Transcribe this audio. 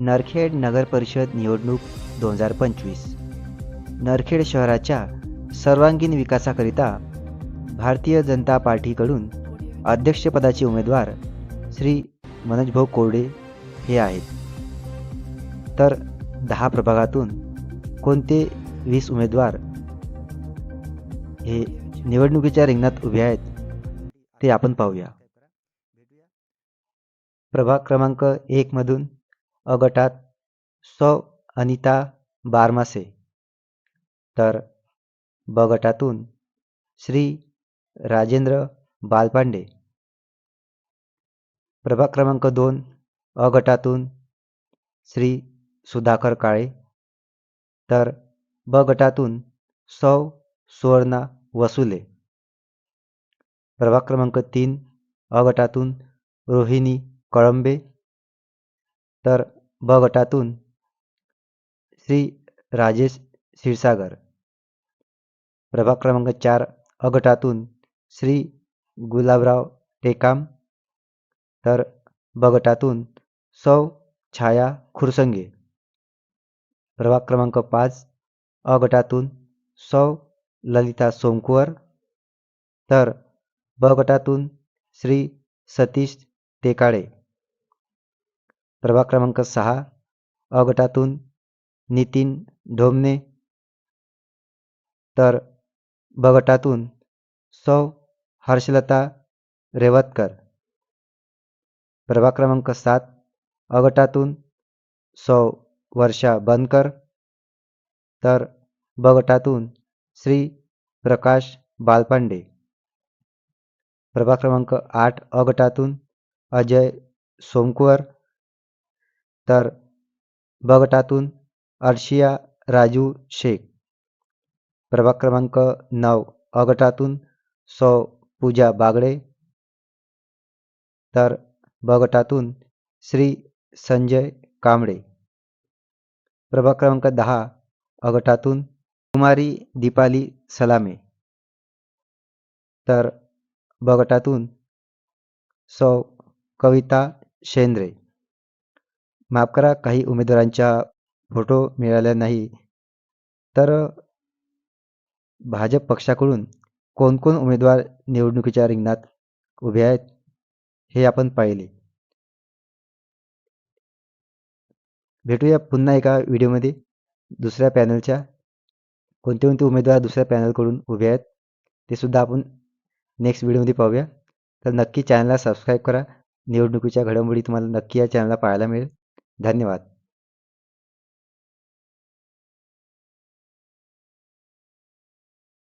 नरखेड नगर परिषद निवडणूक दोन हजार पंचवीस. नरखेड शहराच्या सर्वांगीण विकासाकरिता भारतीय जनता पार्टीकडून अध्यक्षपदाचे उमेदवार श्री मनोजभाऊ कोरडे हे आहेत. तर दहा प्रभागातून कोणते वीस उमेदवार हे निवडणुकीच्या रिंगणात उभे आहेत ते आपण पाहूया. प्रभाग क्रमांक एकमधून अ गटात सौ अनिता बारमासे. तर ब गटातून श्री राजेंद्र बालपांडे. प्रभाग क्रमांक दोन अ गटातून श्री सुधाकर काळे. तर ब गटातून सौ सुवर्णा वसुले. प्रभाग क्रमांक तीन अ गटातून रोहिणी कळंबे. तर ब गटातून श्री राजेश क्षीरसागर. प्रभाग क्रमांक चार अ गटातून श्री गुलाबराव टेकाम. तर ब गटातून सौ छाया खुरसंगे. प्रभाग क्रमांक पाच अ गटातून सौ ललिता सोमकुवर. तर ब गटातून श्री सतीश टेकाळे प्रभाग क्रमांक सहा अ गटातून नितीन ढोमने तर ब गटातून सौ हर्षलता रेवतकर. प्रभाग क्रमांक सात अ गटातून सौ वर्षा बनकर. तर ब गटातून श्री प्रकाश बालपांडे. प्रभाग क्रमांक आठ अ गटातून अजय सोमकुवर. तर ब गटातून अर्शिया राजू शेख. प्रभाग क्रमांक नऊ. अ गटातून सौ पूजा बागडे. तर ब गटातून श्री संजय कांबळे प्रभाग क्रमांक दहा. अ गटातून कुमारी दीपाली सलामे. तर ब गटातून सौ कविता शेंद्रे. माफ करा काही उमेदवारांच्या फोटो मिळाल्या नाही. तर भाजप पक्षाकडून कोण कोण उमेदवार निवडणुकीच्या रिंगणात उभे आहेत हे आपण पाहिले. भेटूया पुन्हा एका व्हिडिओमध्ये दुसऱ्या पॅनलच्या. कोणते कोणते उमेदवार दुसऱ्या पॅनलकडून उभे आहेत ते सुद्धा आपण नेक्स्ट व्हिडिओमध्ये पाहूया. तर नक्की चॅनलला सबस्क्राईब करा. निवडणुकीच्या घडामोडी तुम्हाला नक्की या चॅनलला पाहायला मिळेल. धन्यवाद.